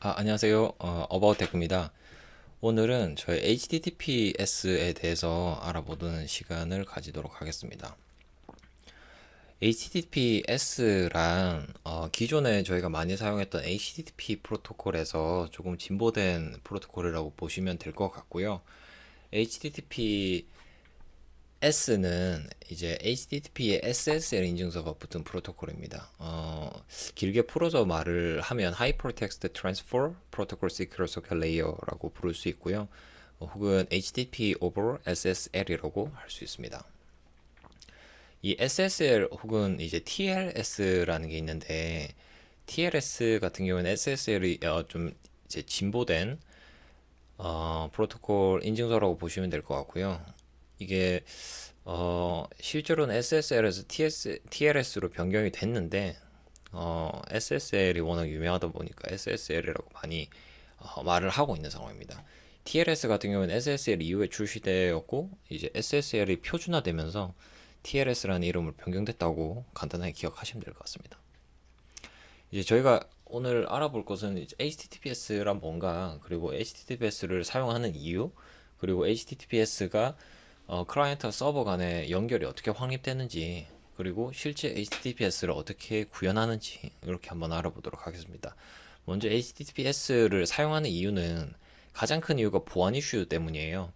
아, 안녕하세요. 어, 어바웃테크입니다. 오늘은 저희 HTTPS에 대해서 알아보는 시간을 가지도록 하겠습니다. HTTPS란 어, 기존에 저희가 많이 사용했던 HTTP 프로토콜에서 조금 진보된 프로토콜이라고 보시면 될 것 같고요. HTTP S는 이제 HTTP의 SSL 인증서가 붙은 프로토콜입니다. 어, 길게 풀어서 말을 하면 Hypertext Transfer Protocol Secure Socket Layer라고 부를 수 있고요. 어, 혹은 HTTP over SSL이라고 할 수 있습니다. 이 SSL 혹은 이제 TLS라는 게 있는데 TLS 같은 경우는 SSL이 어, 좀 이제 진보된 어, 프로토콜 인증서라고 보시면 될 것 같고요. 이게 어, 실제로는 SSL에서 TS, TLS로 변경이 됐는데 어, SSL이 워낙 유명하다 보니까 SSL이라고 많이 어, 말을 하고 있는 상황입니다. TLS 같은 경우는 SSL 이후에 출시되었고 이제 SSL이 표준화되면서 TLS라는 이름을 변경됐다고 간단하게 기억하시면 될 것 같습니다. 이제 저희가 오늘 알아볼 것은 HTTPS란 뭔가 그리고 HTTPS를 사용하는 이유 그리고 HTTPS가 어, 클라이언트와 서버 간의 연결이 어떻게 확립되는지 그리고 실제 HTTPS를 어떻게 구현하는지 이렇게 한번 알아보도록 하겠습니다. 먼저 HTTPS를 사용하는 이유는 가장 큰 이유가 보안 이슈 때문이에요.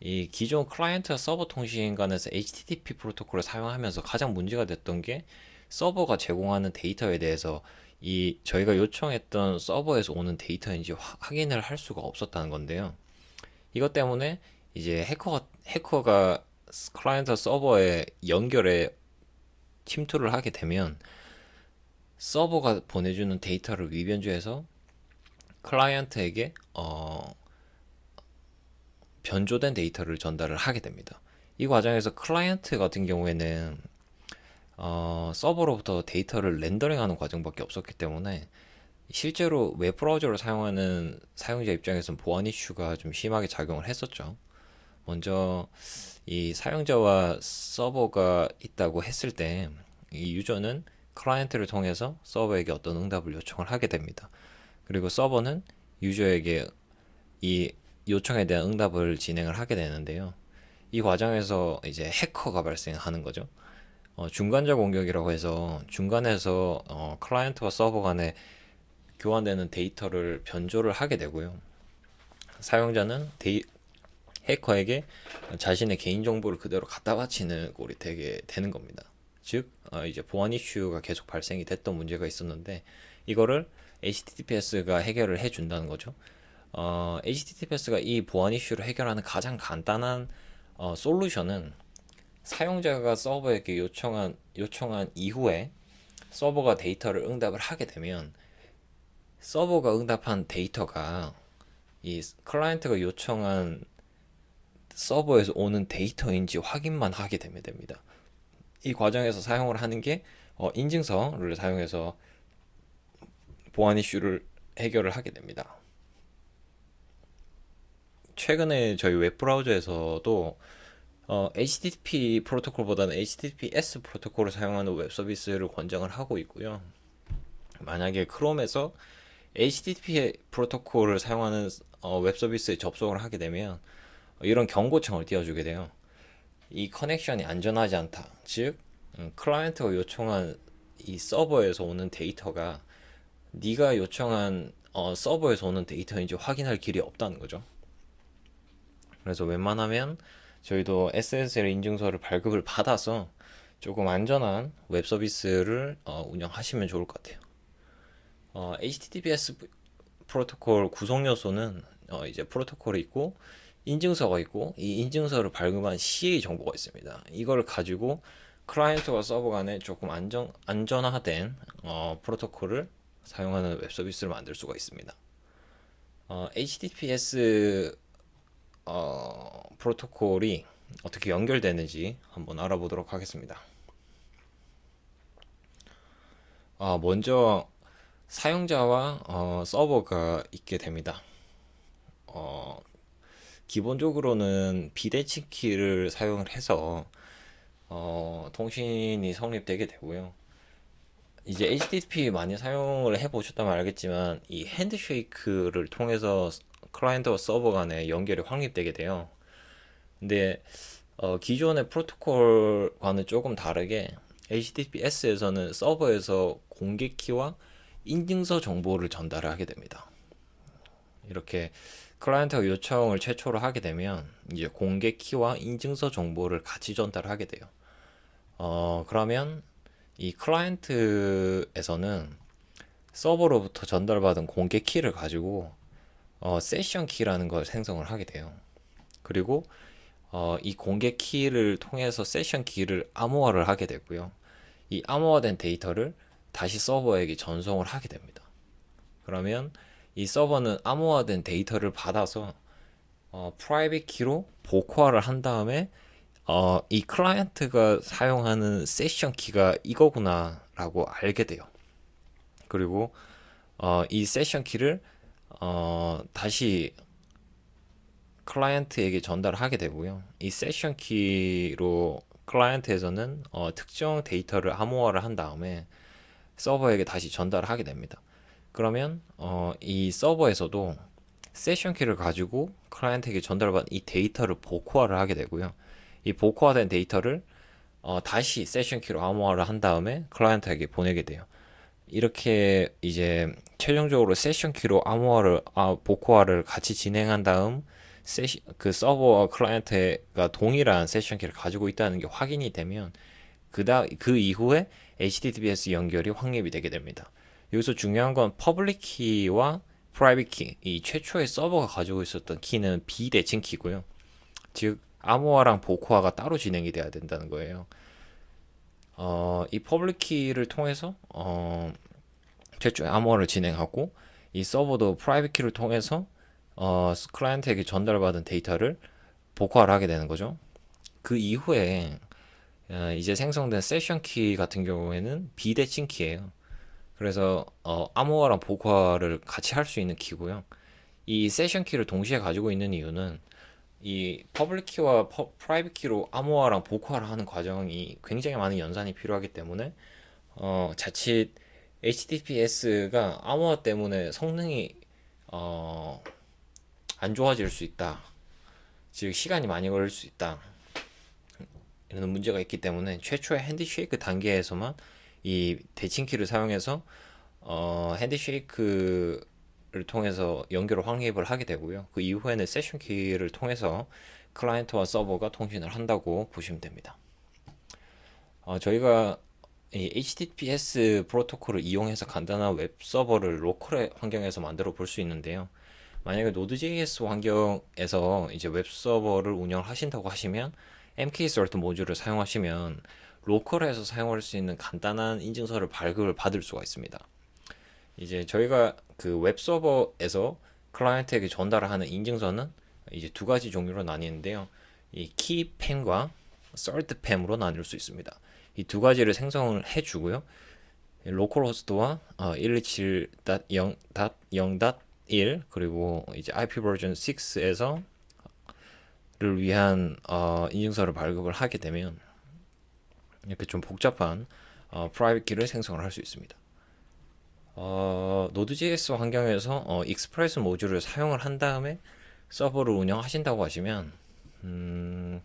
이 기존 클라이언트와 서버 통신 간에서 HTTP 프로토콜을 사용하면서 가장 문제가 됐던 게 서버가 제공하는 데이터에 대해서 이 저희가 요청했던 서버에서 오는 데이터인지 확인을 할 수가 없었다는 건데요. 이것 때문에 이제 해커가 해커가 클라이언트 서버에 연결에 침투를 하게 되면 서버가 보내주는 데이터를 위변조해서 클라이언트에게 어, 변조된 데이터를 전달을 하게 됩니다. 이 과정에서 클라이언트 같은 경우에는 어, 서버로부터 데이터를 렌더링하는 과정밖에 없었기 때문에 실제로 웹 브라우저를 사용하는 사용자 입장에서는 보안 이슈가 좀 심하게 작용을 했었죠. 먼저 이 사용자와 서버가 있다고 했을 때 이 유저는 클라이언트를 통해서 서버에게 어떤 응답을 요청을 하게 됩니다. 그리고 서버는 유저에게 이 요청에 대한 응답을 진행을 하게 되는데요. 이 과정에서 이제 해커가 발생하는 거죠. 어, 중간자 공격이라고 해서 중간에서 어, 클라이언트와 서버 간에 교환되는 데이터를 변조를 하게 되고요. 사용자는 데이, 해커에게 자신의 개인 정보를 그대로 갖다 바치는 꼴이 되게 되는 겁니다. 즉 어, 이제 보안 이슈가 계속 발생이 됐던 문제가 있었는데 이거를 HTTPS가 해결을 해준다는 거죠. 어, HTTPS가 이 보안 이슈를 해결하는 가장 간단한 어, 솔루션은 사용자가 서버에게 요청한 요청한 이후에 서버가 데이터를 응답을 하게 되면 서버가 응답한 데이터가 이 클라이언트가 요청한 서버에서 오는 데이터인지 확인만 하게 되면 됩니다. 이 과정에서 사용을 하는 게 어, 인증서를 사용해서 보안 이슈를 해결을 하게 됩니다. 최근에 저희 웹 브라우저에서도 어, HTTP 프로토콜보다는 HTTPS 프로토콜을 사용하는 웹 서비스를 권장을 하고 있고요. 만약에 크롬에서 HTTP 프로토콜을 사용하는 어, 웹 서비스에 접속을 하게 되면 이런 경고청을 띄워주게 돼요. 이 커넥션이 안전하지 않다. 즉, 음, 클라이언트가 요청한 이 서버에서 오는 데이터가 네가 요청한 어, 서버에서 오는 데이터인지 확인할 길이 없다는 거죠. 그래서 웬만하면 저희도 SSL 인증서를 발급을 받아서 조금 안전한 웹 서비스를 어, 운영하시면 좋을 것 같아요. 어, HTTPS 프로토콜 구성 요소는 어, 이제 프로토콜이 있고 인증서가 있고 이 인증서를 발급한 CA 정보가 있습니다. 이걸 가지고 클라이언트와 서버 간에 조금 안전 안전화된 어, 프로토콜을 사용하는 웹 서비스를 만들 수가 있습니다. 어, HTTPS 어, 프로토콜이 어떻게 연결되는지 한번 알아보도록 하겠습니다. 어, 먼저 사용자와 어, 서버가 있게 됩니다. 어, 기본적으로는 비대칭 키를 사용을 해서 어, 통신이 성립되게 되고요. 이제 HTTP 많이 사용을 해보셨다면 알겠지만 이 핸드쉐이크를 통해서 클라이언트와 서버 간의 연결이 확립되게 돼요. 근데 어, 기존의 프로토콜과는 조금 다르게 HTTPS에서는 서버에서 공개 키와 인증서 정보를 전달하게 됩니다. 이렇게 클라이언트가 요청을 최초로 하게 되면 이제 공개 키와 인증서 정보를 같이 전달하게 돼요. 어, 그러면 이 클라이언트에서는 서버로부터 전달받은 공개 키를 가지고 어, 세션 키라는 걸 생성을 하게 돼요. 그리고 어, 이 공개 키를 통해서 세션 키를 암호화를 하게 되고요. 이 암호화된 데이터를 다시 서버에게 전송을 하게 됩니다. 그러면 이 서버는 암호화된 데이터를 받아서 어, 프라이빗 키로 복호화를 한 다음에 어, 이 클라이언트가 사용하는 세션 키가 이거구나라고 알게 돼요. 그리고 어, 이 세션 키를 어, 다시 클라이언트에게 전달하게 되고요. 이 세션 키로 클라이언트에서는 어, 특정 데이터를 암호화를 한 다음에 서버에게 다시 전달을 하게 됩니다. 그러면 어, 이 서버에서도 세션 키를 가지고 클라이언트에게 전달받은 이 데이터를 복호화를 하게 되고요. 이 복호화된 데이터를 어, 다시 세션 키로 암호화를 한 다음에 클라이언트에게 보내게 돼요. 이렇게 이제 최종적으로 세션 키로 암호화를 아, 복호화를 같이 진행한 다음 세시, 그 서버와 클라이언트가 동일한 세션 키를 가지고 있다는 게 확인이 되면 그다 그 이후에 HTTPS 연결이 확립이 되게 됩니다. 여기서 중요한 건 퍼블릭 키와 프라이빗 키, 이 최초의 서버가 가지고 있었던 키는 비대칭 키고요. 즉 암호화랑 복호화가 따로 진행이 돼야 된다는 거예요. 어, 이 퍼블릭 키를 통해서 어, 최초의 암호화를 진행하고 이 서버도 프라이빗 키를 통해서 어, 클라이언트에게 전달받은 데이터를 복호화를 하게 되는 거죠. 그 이후에 어, 이제 생성된 세션 키 같은 경우에는 비대칭 키예요. 그래서 어, 암호화랑 복호화를 같이 할 수 있는 키고요. 이 세션 키를 동시에 가지고 있는 이유는 이 퍼블릭 키와 퍼, 프라이빗 키로 암호화랑 복호화를 하는 과정이 굉장히 많은 연산이 필요하기 때문에 어, 자칫 HTTPS가 암호화 때문에 성능이 어, 안 좋아질 수 있다. 즉 시간이 많이 걸릴 수 있다. 이런 문제가 있기 때문에 최초의 핸드쉐이크 단계에서만 이 대칭키를 사용해서 어, 핸드쉐이크를 통해서 연결을 확립을 하게 되고요. 그 이후에는 세션 키를 통해서 클라이언트와 서버가 통신을 한다고 보시면 됩니다. 어, 저희가 이 HTTPS 프로토콜을 이용해서 간단한 웹 서버를 로컬 환경에서 만들어 볼 수 있는데요. 만약에 Node.js 환경에서 이제 웹 서버를 운영을 하신다고 하시면 MKSRT 모듈을 사용하시면 로컬에서 사용할 수 있는 간단한 인증서를 발급을 받을 수가 있습니다. 이제 저희가 그 웹 서버에서 클라이언트에게 전달을 하는 인증서는 이제 두 가지 종류로 나뉘는데요. 이 키팸과 썰트팸으로 나눌 수 있습니다. 이 두 가지를 생성을 해주고요. 로컬 호스트와 어, 127.0.0.1 그리고 이제 IP 버전 6에서 를 위한 어, 인증서를 발급을 하게 되면 이렇게 좀 복잡한 어, 프라이빗 키를 생성을 할 수 있습니다. 어, 노드.js 환경에서 어, 익스프레스 모듈을 사용을 한 다음에 서버를 운영하신다고 하시면 음,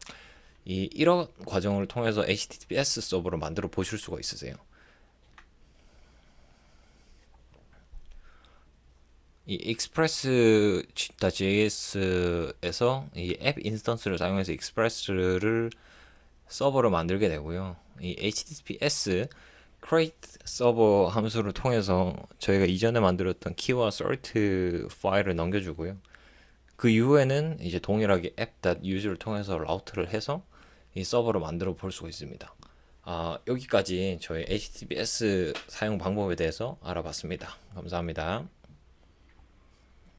이 이런 과정을 통해서 HTTPS 서버를 만들어 보실 수가 있으세요. 이 express.js에서 이 앱 인스턴스를 사용해서 익스프레스를 서버를 만들게 되고요. 이 HTTPS create 서버 함수를 통해서 저희가 이전에 만들었던 키와 sort 파일을 넘겨주고요. 그 이후에는 이제 동일하게 app.use를 통해서 라우트를 해서 이 서버를 만들어 볼 수가 있습니다. 아, 여기까지 저희 HTTPS 사용 방법에 대해서 알아봤습니다. 감사합니다.